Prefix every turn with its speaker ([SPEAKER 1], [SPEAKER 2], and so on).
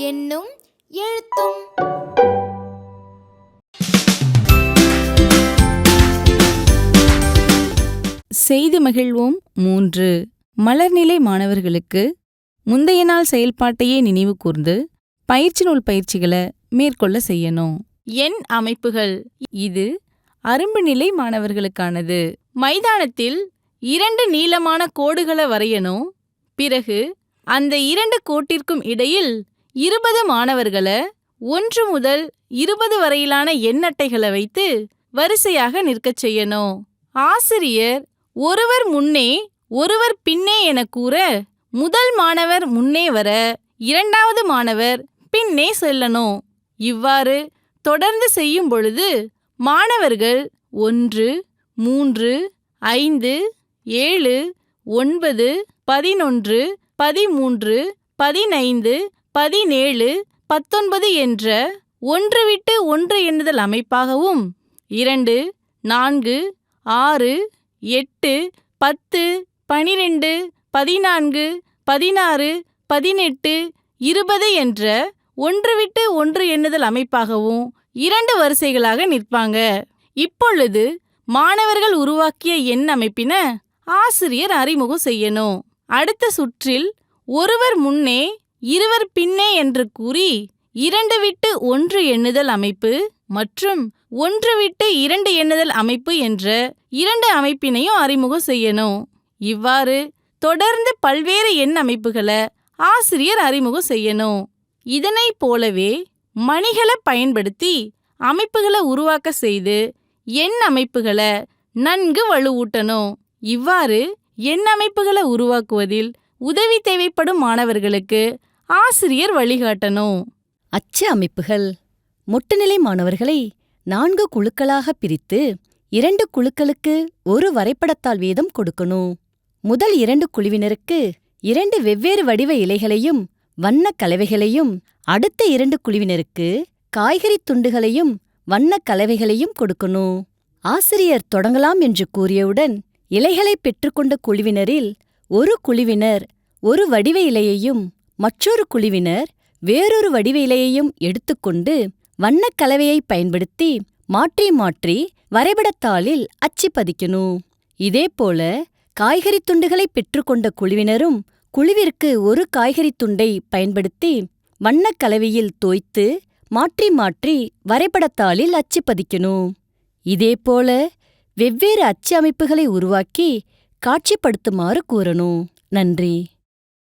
[SPEAKER 1] என்னும் எழுத்தும்.
[SPEAKER 2] செய்து மகிழ்வோம். மூன்று. மலர்நிலை மாணவர்களுக்கு முந்தைய நாள் செயல்பாட்டையே நினைவு கூர்ந்து பயிற்சி நூல் பயிற்சிகளை மேற்கொள்ள செய்யணும். எண் அமைப்புகள். இது அரும்பு நிலை மாணவர்களுக்கானது. மைதானத்தில் இரண்டு நீளமான கோடுகளை வரையணும். பிறகு அந்த இரண்டு கோட்டிற்கும் இடையில் இருபது மாணவர்களை ஒன்று முதல் இருபது வரையிலான எண்ணட்டைகளை வைத்து வரிசையாக நிற்கச் செய்யணும். ஆசிரியர் ஒருவர் முன்னே ஒருவர் பின்னே என கூற முதல் மாணவர் முன்னே வர இரண்டாவது மாணவர் பின்னே செல்லணும் இவ்வாறு தொடர்ந்து செய்யும் பொழுது மாணவர்கள் ஒன்று மூன்று ஐந்து ஏழு ஒன்பது பதினொன்று பதிமூன்று பதினைந்து பதினேழு பத்தொன்பது என்ற ஒன்று விட்டு ஒன்று எண்ணுதல் அமைப்பாகவும் இரண்டு நான்கு ஆறு எட்டு பத்து பனிரெண்டு பதினான்கு பதினாறு பதினெட்டு இருபது என்ற ஒன்று விட்டு ஒன்று எண்ணுதல் அமைப்பாகவும் இரண்டு வரிசைகளாக நிற்பாங்க. இப்பொழுது மாணவர்கள் உருவாக்கிய எண் அமைப்பின ஆசிரியர் அறிமுகம் செய்யணும். அடுத்த சுற்றில் ஒருவர் முன்னே இருவர் பின்னே என்று கூறி இரண்டு விட்டு ஒன்று எண்ணுதல் அமைப்பு மற்றும் ஒன்று விட்டு இரண்டு எண்ணுதல் அமைப்பு என்ற இரண்டு அமைப்பினையும் அறிமுகம் செய்யணும். இவ்வாறு தொடர்ந்து பல்வேறு எண் அமைப்புகளை ஆசிரியர் அறிமுகம் செய்யணும். இதனைப் போலவே மணிகளை பயன்படுத்தி அமைப்புகளை உருவாக்க செய்து எண் அமைப்புகளை நன்கு வலுவூட்டணும். இவ்வாறு எண் அமைப்புகளை உருவாக்குவதில் உதவி தேவைப்படும் மாணவர்களுக்கு ஆசிரியர் வழிகாட்டணும்.
[SPEAKER 3] அச்சு அமைப்புகள். மொட்டுநிலை மாணவர்களை நான்கு குழுக்களாக பிரித்து இரண்டு குழுக்களுக்கு ஒரு வரைபடத்தாள் வீதம் கொடுக்கணும். முதல் இரண்டு குழுவினருக்கு இரண்டு வெவ்வேறு வடிவ இலைகளையும் வண்ணக் கலவைகளையும் அடுத்த இரண்டு குழுவினருக்கு காய்கறித் துண்டுகளையும் வண்ணக் கலவைகளையும் கொடுக்கணும். ஆசிரியர் தொடங்கலாம் என்று கூறியவுடன் இலைகளை பெற்றுக்கொண்ட குழுவினரில் ஒரு குழுவினர் ஒரு வடிவ இலையையும் மற்றொரு குழுவினர் வேறொரு வடிவிலையையும் எடுத்துக்கொண்டு வண்ணக் கலவையை பயன்படுத்தி மாற்றி மாற்றி வரைபடத்தாளில் அச்சு பதிக்கணும் இதேபோல காய்கறித் துண்டுகளை பெற்றுக்கொண்ட குழுவினரும் குழுவிற்கு ஒரு காய்கறித் துண்டை பயன்படுத்தி வண்ணக் கலவையில் தோய்த்து மாற்றி மாற்றி வரைபடத்தாளில் அச்சு பதிக்கணும் இதேபோல வெவ்வேறு அச்சு அமைப்புகளை உருவாக்கி காட்சிப்படுத்துமாறு கூறணும் நன்றி.